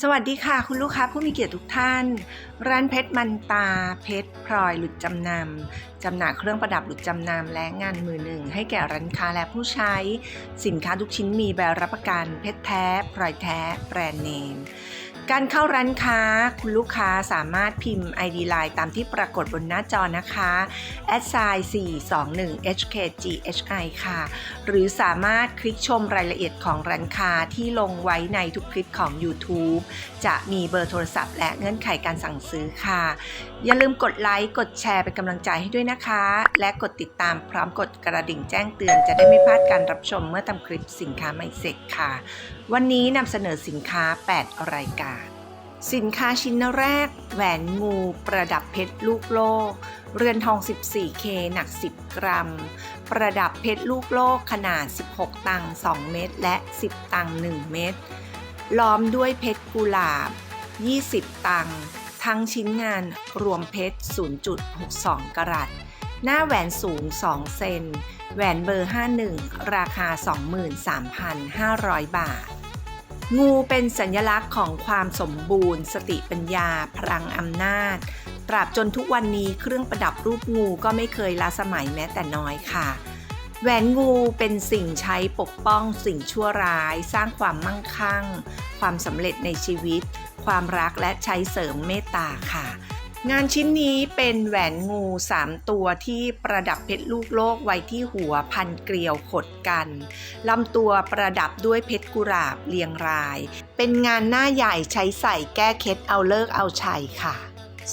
สวัสดีค่ะ คุณลูกค้าผู้มีเกียรติทุกท่าน ร้านเพชรมันตา เพชรพลอยหลุดจำนำจำหน่ายเครื่องประดับหลุดจำนำและงานมือหนึ่ง ให้แก่ร้านค้าและผู้ใช้ สินค้าทุกชิ้นมีใบรับประกันเพชรแท้พลอยแท้ แบรนด์เนม การเข้าร้านค้า คุณลูกค้าสามารถพิมพ์ ID Line ตามที่ปรากฏบนหน้าจอนะคะ a d s i 421 HKGHI ค่ะ หรือสามารถคลิกชมรายละเอียดของร้านค้าที่ลงไว้ในทุกคลิปของ YouTube จะมีเบอร์โทรศัพท์ และเงื่อนไขการสั่งซื้อค่ะ อย่าลืมกดไลค์ กดแชร์เป็นกำลังใจให้ด้วยนะคะ และกดติดตามพร้อมกดกระดิ่งแจ้งเตือน จะได้ไม่พลาดการรับชมเมื่อทำคลิปสินค้าใหม่เสร็จค่ะ วันนี้นำเสนอสินค้า 8 รายการสินค้าชิ้นแรก แหวนงูประดับเพชรลูกโลก เรือนทอง 14K หนัก 10 กรัม ประดับเพชรลูกโลกขนาด 16 ตังค์2เม็ดและ 10 ตังค์1เม็ด ล้อมด้วยเพชรกุหลาบ 20 ตังค์ทั้งชิ้นงานรวมเพชร 0.62 กรัต หน้าแหวนสูง 2 เซน แหวนเบอร์ 51 ราคา 23,500 บาท งูเป็นสัญลักษณ์ของความสมบูรณ์ สติปัญญา พลังอำนาจ ตราบจนทุกวันนี้เครื่องประดับรูปงูก็ไม่เคยล้าสมัยแม้แต่น้อยค่ะ แหวนงูเป็นสิ่งใช้ปกป้องสิ่งชั่วร้าย สร้างความมั่งคั่ง ความสำเร็จในชีวิต ความรักและใช้เสริมเมตตาค่ะ งานชิ้นนี้เป็นแหวนงู 3 ตัวที่ประดับเพชรลูกโลกไว้ที่หัวพันเกลียวขดกันลำตัวประดับด้วยเพชรกุหลาบเรียงราย เป็นงานหน้าใหญ่ใช้ใส่แก้เคล็ดเอาเลิกเอาชัยค่ะ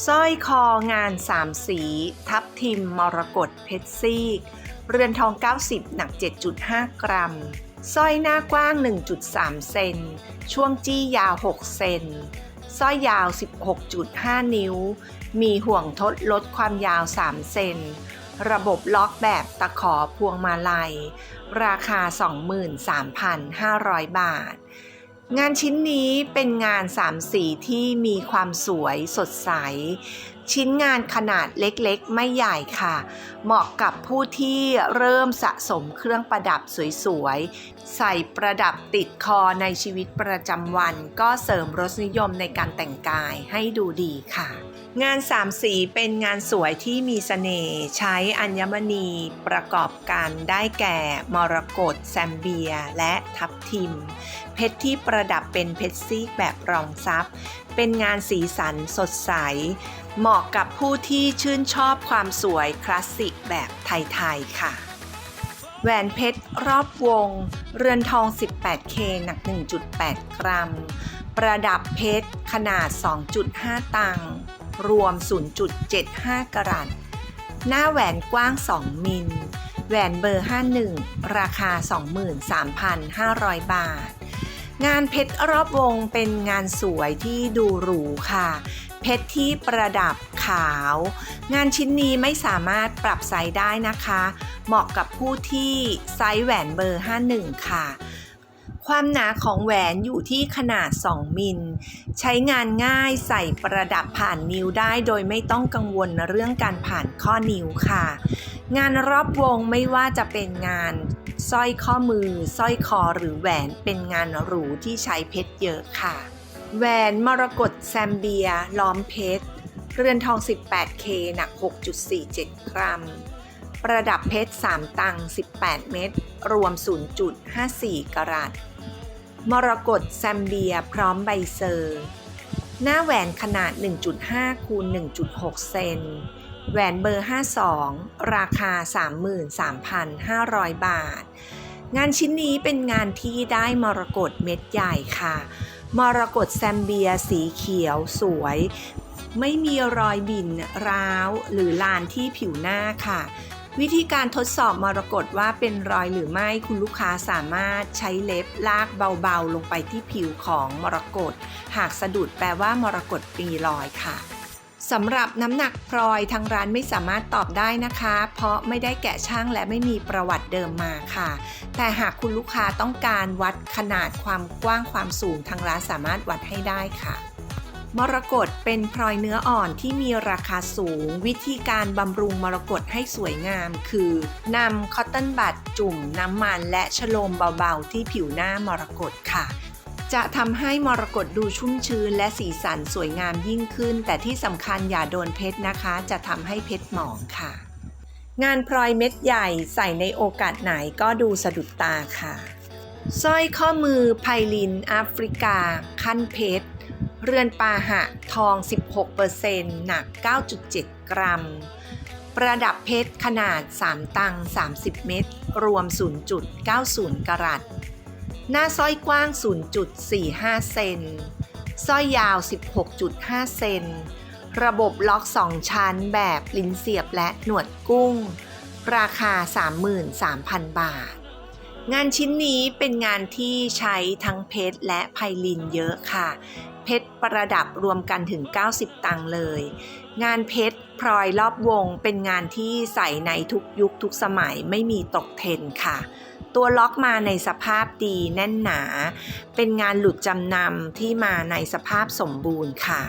สร้อยคองาน3สี ทับทิมมรกตเพชรซีก เรือนทอง 90 หนัก 7.5 กรัม สร้อยหน้ากว้าง 1.3 เซน ช่วงจี้ยาว 6 เซน สร้อยยาว 16.5 นิ้ว มีห่วงทดลดความยาว 3 เซน ระบบล็อกแบบตะขอพวงมาลัย ราคา 23,500 บาท งานชิ้นนี้เป็นงานสามสีที่มีความสวยสดใส ชิ้นงานขนาดเล็กๆ ไม่ใหญ่ค่ะ เหมาะกับผู้ที่เริ่มสะสมเครื่องประดับสวยๆ ใส่ประดับติดคอในชีวิตประจำวัน ก็เสริมรสนิยมในการแต่งกายให้ดูดีค่ะ งานสามสีเป็นงานสวยที่มีเสน่ห์ใช้อัญมณีประกอบกันได้แก่ มรกตแซมเบีย และทับทิม เพชรที่ประดับเป็นเพชรซีกแบบรองซับเป็นงานสีสันสดใส เหมาะกับผู้ที่ชื่นชอบความสวยคลาสสิกแบบไทย ๆ ค่ะ แหวนเพชรรอบวง เรือนทอง 18K หนัก 1.8 กรัม ประดับเพชรขนาด 2.5 ตังค์รวม 0.75 กรัตหน้าแหวนกว้าง 2 มิล แหวนเบอร์ 51 ราคา 23,500 บาท งานเพชรรอบวงเป็นงานสวยที่ดูหรูค่ะ เพชรที่ประดับขาว งานชิ้นนี้ไม่สามารถปรับไซส์ได้นะคะ เหมาะกับผู้ที่ไซส์แหวนเบอร์ 51 ค่ะ ความหนาของแหวนอยู่ที่ขนาด 2 มิล ใช้งานง่ายใส่ประดับผ่านนิ้วได้โดยไม่ต้องกังวลเรื่องการผ่านข้อนิ้วค่ะ งานรอบวงไม่ว่าจะเป็นงานสร้อยข้อมือสร้อยคอหรือแหวนเป็นงานหรูที่ใช้เพชรเยอะค่ะ แหวนมรกตแซมเบีย ล้อมเพชร เรือนทอง 18K หนัก 6.47 กรัม ประดับเพชร 3 ตัง 18 เม็ดรวม 0.54 กรัตมรกตแซมเบียพร้อมใบเซอร์ หน้าแหวนขนาด 1.5คูณ1.6 เซน แหวนเบอร์ 52 ราคา 33,500 บาท งานชิ้นนี้เป็นงานที่ได้มรกตเม็ดใหญ่ค่ะ มรกตแซมเบียสีเขียวสวย ไม่มีรอยบิ่นร้าว หรือลานที่ผิวหน้าค่ะวิธีการทดสอบมรกตว่าเป็นรอยหรือไม่คุณลูกค้าสามารถใช้เล็บลากเบาๆ ลงไปที่ผิวของมรกตหากสะดุดแปลว่ามรกตมีรอยค่ะ สำหรับน้ำหนักพลอยทางร้านไม่สามารถตอบได้นะคะ เพราะไม่ได้แกะช่างและไม่มีประวัติเดิมมาค่ะ แต่หากคุณลูกค้าต้องการวัดขนาดความกว้างความสูงทางร้านสามารถวัดให้ได้ค่ะ มรกตเป็นพลอยเนื้ออ่อนที่มีราคาสูง วิธีการบำรุงมรกตให้สวยงาม คือนำคอตตอนบัดจุ่มน้ำมันและฉโลมเบาๆ ที่ผิวหน้ามรกตค่ะ จะทำให้มรกตดูชุ่มชื้นและสีสันสวยงามยิ่งขึ้น แต่ที่สำคัญอย่าโดนเพชรนะคะ จะทำให้เพชรหมองค่ะ งานพลอยเม็ดใหญ่ใส่ในโอกาสไหนก็ดูสะดุดตาค่ะสร้อยข้อมือไพลินแอฟริกา ขั้นเพชร เรือนปาหะทอง 16%หนัก 9.7 กรัม ประดับเพชรขนาด 3 ตัง 30 เม็ดรวม 0.90 กรัต หน้าสร้อยกว้าง 0.45 เซน สร้อยยาว 16.5 เซน ระบบล็อก 2 ชั้นแบบลิ้นเสียบและหนวดกุ้ง ราคา 33,000 บาท งานชิ้นนี้เป็นงานที่ใช้ทั้งเพชรและไพลินเยอะค่ะ เพชรประดับรวมกันถึง 90 ตังค์เลย งานเพชรพลอยรอบวงเป็นงานที่ใส่ในทุกยุคทุกสมัยไม่มีตกเทรนค่ะ ตัวล็อกมาในสภาพดีแน่นหนา เป็นงานหลุดจำนำที่มาในสภาพสมบูรณ์ค่ะ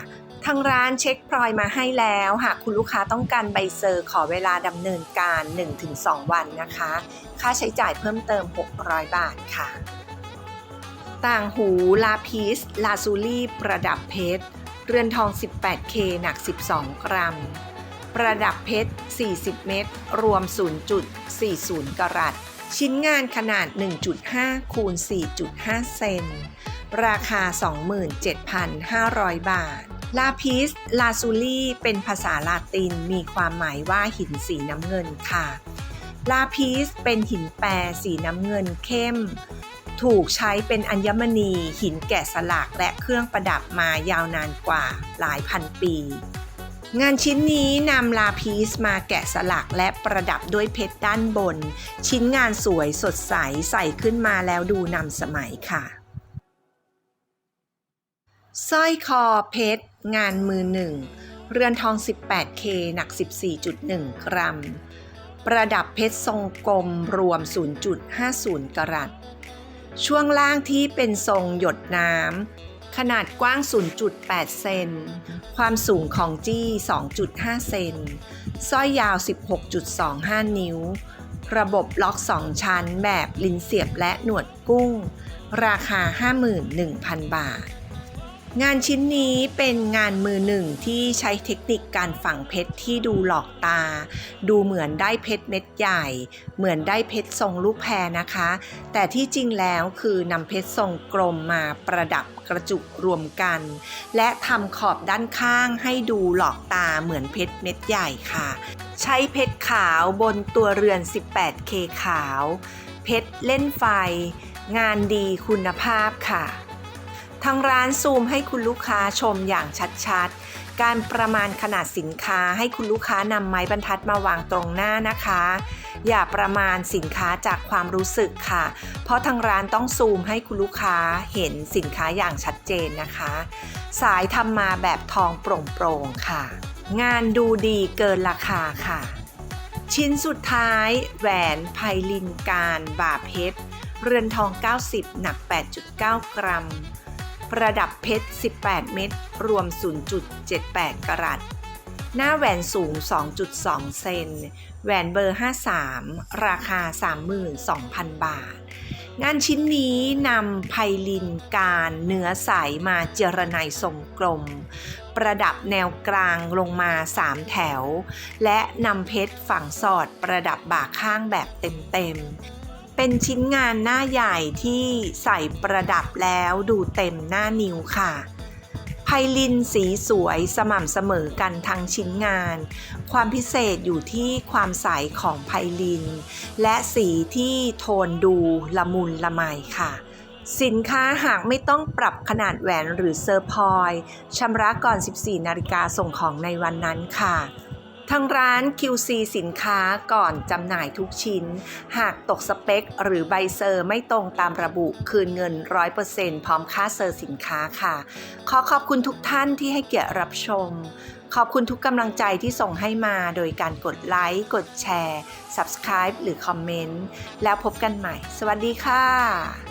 ทางร้านเช็คพลอยมาให้แล้วหากคุณลูกค้าต้องการใบเซอร์ขอเวลาดำเนินการ 1-2 วันนะคะ ค่าใช้จ่ายเพิ่มเติม 600 บาทค่ะ ต่างหูลาพีสลาซูลี่ประดับเพชร เรือนทอง 18K หนัก 12 กรัม ประดับเพชร 40 เม็ดรวม 0.40 กรัต ชิ้นงานขนาด 1.5 คูณ 4.5 เซน ราคา 27,500 บาท ลาพิส ลาซูลี่ เป็นภาษาลาติน มีความหมายว่าหินสีน้ำเงินค่ะ ลาพิสเป็นหินแปรสีน้ำเงินเข้ม ถูกใช้เป็นอัญมณี หินแกะสลักและเครื่องประดับมายาวนานกว่าหลายพันปี งานชิ้นนี้นำลาพีสมาแกะสลักและประดับด้วยเพชรด้านบน ชิ้นงานสวยสดใสใส่ขึ้นมาแล้วดูนำสมัยค่ะสร้อยคอเพชร งานมือหนึ่ง เรือนทอง 18K หนัก 14.1 กรัม ประดับเพชรทรงกลมรวม 0.50 กรัต ช่วงล่างที่เป็นทรงหยดน้ำ ขนาดกว้าง 0.8 เซน ความสูงของจี้ 2.5 เซน สร้อยยาว 16.25 นิ้ว ระบบล็อก 2 ชั้นแบบลิ้นเสียบและหนวดกุ้ง ราคา 51,000 บาท งานชิ้นนี้เป็นงานมือหนึ่งที่ใช้เทคนิคการฝังเพชรที่ดูหลอกตา ดูเหมือนได้เพชรเม็ดใหญ่ เหมือนได้เพชรทรงลูกแพรนะคะ แต่ที่จริงแล้วคือนำเพชรทรงกลมมาประดับกระจุกรวมกัน และทำขอบด้านข้างให้ดูหลอกตาเหมือนเพชรเม็ดใหญ่ค่ะ ใช้เพชรขาวบนตัวเรือน 18K ขาว เพชรเล่นไฟ งานดีคุณภาพค่ะ ทางร้านซูมให้คุณลูกค้าชมอย่างชัดๆ การประมาณขนาดสินค้าให้คุณลูกค้านำไม้บรรทัดมาวางตรงหน้านะคะ อย่าประมาณสินค้าจากความรู้สึกค่ะ เพราะทางร้านต้องซูมให้คุณลูกค้าเห็นสินค้าอย่างชัดเจนนะคะ สายทำมาแบบทองโปร่งๆค่ะ งานดูดีเกินราคาค่ะ ชิ้นสุดท้าย แหวนไพลินการ บาเพชรเรือนทอง 90 หนัก 8.9 กรัม ประดับเพชร 18 เม็ดรวม 0.78 กรัต หน้าแหวนสูง 2.2 เซน แหวนเบอร์ 53 ราคา 32,000 บาท งานชิ้นนี้นำไพลินการเนื้อใสมาเจรไนทรงกลม ประดับแนวกลางลงมา 3 แถว และนำเพชรฝั่งสอดประดับบ่าข้างแบบเต็มๆ เป็นชิ้นงานหน้าใหญ่ที่ใส่ประดับแล้วดูเต็มหน้านิ้วค่ะไพลินสีสวยสม่ำเสมอกันทั้งชิ้นงาน ความพิเศษอยู่ที่ความใสของไพลิน และสีที่โทนดูละมุนละไมค่ะ สินค้าหากไม่ต้องปรับขนาดแหวนหรือเซอร์พอยล์ชำระก่อน 14 นาฬิกาส่งของในวันนั้นค่ะ ทางร้าน QC สินค้าก่อนจำหน่ายทุกชิ้น หากตกสเปค หรือใบเซอร์ไม่ตรงตามระบุคืนเงิน 100%พร้อมค่าเซอร์สินค้าค่ะ ขอขอบคุณทุกท่านที่ให้เกียรติรับชม ขอบคุณทุกกำลังใจที่ส่งให้มาโดยการกดไลค์ กดแชร์ Subscribe หรือคอมเมนต์ แล้วพบกันใหม่ สวัสดีค่ะ